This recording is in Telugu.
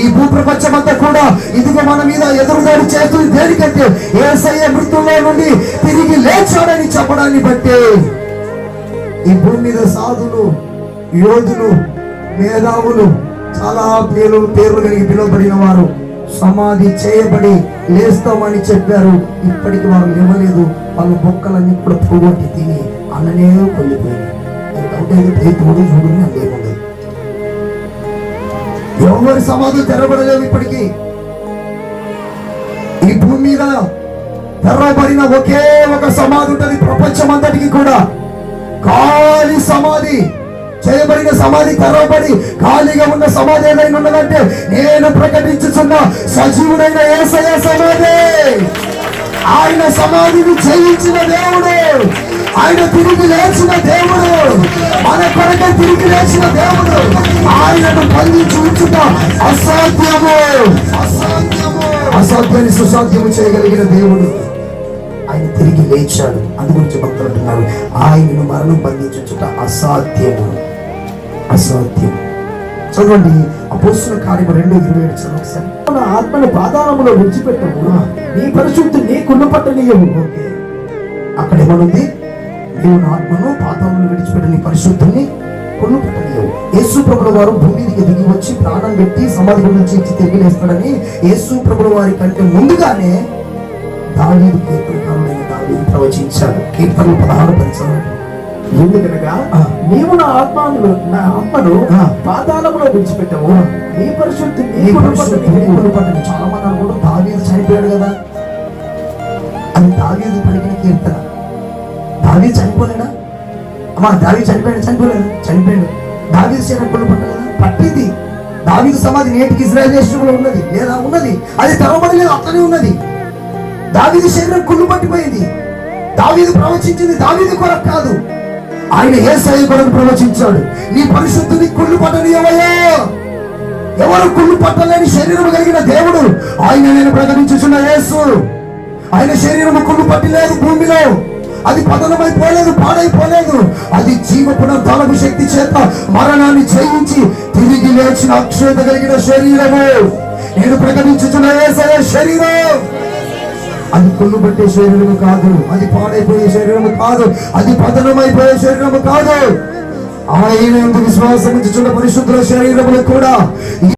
ఈ భూప్రపంచం అంతా కూడా ఇదిగో మన మీద ఎదురుదాడి చేస్తుంది. దేనికంటే ఏసయ్య మృతుల్లో నుండి తిరిగి లేచాడని చెప్పడాన్ని బట్టి ఈ భూమి మీద సాధులు యోధులు మేధావులు చాలా పేరు పేర్లు కలిగి పిలువబడిన వారు సమాధి చేయబడి లేస్తామని చెప్పారు. ఇప్పటికి వారు ఇవ్వలేదు వాళ్ళ బొక్కలన్నీ కూడా పోగొట్టి తిని అన్ననే కొల్లిపోయింది ఎందుకంటే తోడు చూడని అందేముండదు ఎవరి సమాధులు తెరబడలేదు ఇప్పటికీ. ఈ భూమి మీద తెరబడిన ఒకే ఒక సమాధి ఉంటుంది ప్రపంచం అంతటికి కూడా. ఖాళీ సమాధి చేయబడిన సమాధి తెరవబడి ఖాళీగా ఉన్న సమాధి ఏదైనా ఉన్నదంటే నేను ప్రకటించుచున్న సజీవుడైన ఏసయ సమాధి. ఆయన సమాధిని జయించిన దేవుడే. ఆయన తిరిగి లేచిన దేవుడు మన కొరకే తిరిగి లేచిన దేవుడు ఆయనను బంధించి ఉంచుట అసాధ్యము. అసాధ్యాన్ని సుసాధ్యము చేయగలిగిన దేవుడు ఆయన తిరిగి లేచాడు. అందు గురించి భక్తులు అంటున్నారు ఆయనను మరణం బంధించుట అసాధ్యము. అసాధ్యం. చదవండి అపోస్తుల కార్యము రెండు ఇరవై ఏడు చదవండి మన ఆత్మను పాదాలములో విడిచిపెట్టము నీ పరిశుద్ధి నీ కుళ్ళు పట్టనీయవు అక్కడ ఏమనుంది? నీవు నా ఆత్మను పాతాలను విడిచిపెట్టి నీ పరిశుద్ధుని కొన్ను పెట్టలేవు యేసు ప్రభుల వారు భూమి మీదకి దిగి వచ్చి ప్రాణం పెట్టి సమాధి గురించి ఇచ్చి తిరిగి లేస్తాడని యేసు ప్రభుల వారి కంటే ముందుగానే దావీదు కీర్తనకారుడైన దావీదు ప్రవచించాడు. కీర్తనలు పదహారు పరిచయం ఎందుకనగా నీవు నా ఆత్మను నా ఆత్మను పాదాళములో విడిచిపెట్టవు. నీ పరిశుద్ధి నీ నీ పట్టనీయవు. కొన్ను పట్టని చాలా మంది అనుకుంటారు దావీదు చనిపోయాడు కదా. అది దావీదు పలికిన కీర్తన. దావి చనిపోలేడా? అమ్మా దావీదు చనిపోయాడు? చనిపోలేదు? చనిపోయాడు. దావీదు శరీరం కొన్ను పట్టలేదా పట్టింది. దావీదు సమాధి నేటికి ఇజ్రాయల్ దేశంలో ఉన్నది. లేదా ఉన్నది? అది తెరవబడలేదు అట్లనే ఉన్నది. దావీదు శరీరం కుళ్ళు పట్టిపోయింది. దావీదు ప్రవచించింది దావీది కొరకు కాదు. ఆయన ఏ సాయి కొరకు ప్రవచించాడు. నీ పరిశుద్ధిని కుళ్ళు పట్టనియవయ్యా ఎవరు కుళ్ళు పట్టలేని శరీరం కలిగిన దేవుడు? ఆయన నేను ప్రకటించుచున్న యేసు. ఆయన శరీరము కుళ్ళు పట్టలేదు భూమిలో. అది పతనమైపోలేదు పాడైపోలేదు. అది జీవ పునరుద్ధానపు శక్తి చేత మరణాన్ని జయించి తిరిగి లేచిన అక్షయత కలిగిన శరీరము. నేను ప్రకటించుతున్న యేసయ్య శరీరం. అది కొనుబట్టే శరీరము కాదు అది పాడైపోయే శరీరము కాదు అది పతనమైపోయే శరీరము కాదు. ఆయన విశ్వాసం ఉంచుచున్న పరిశుద్ధుల శరీరములు కూడా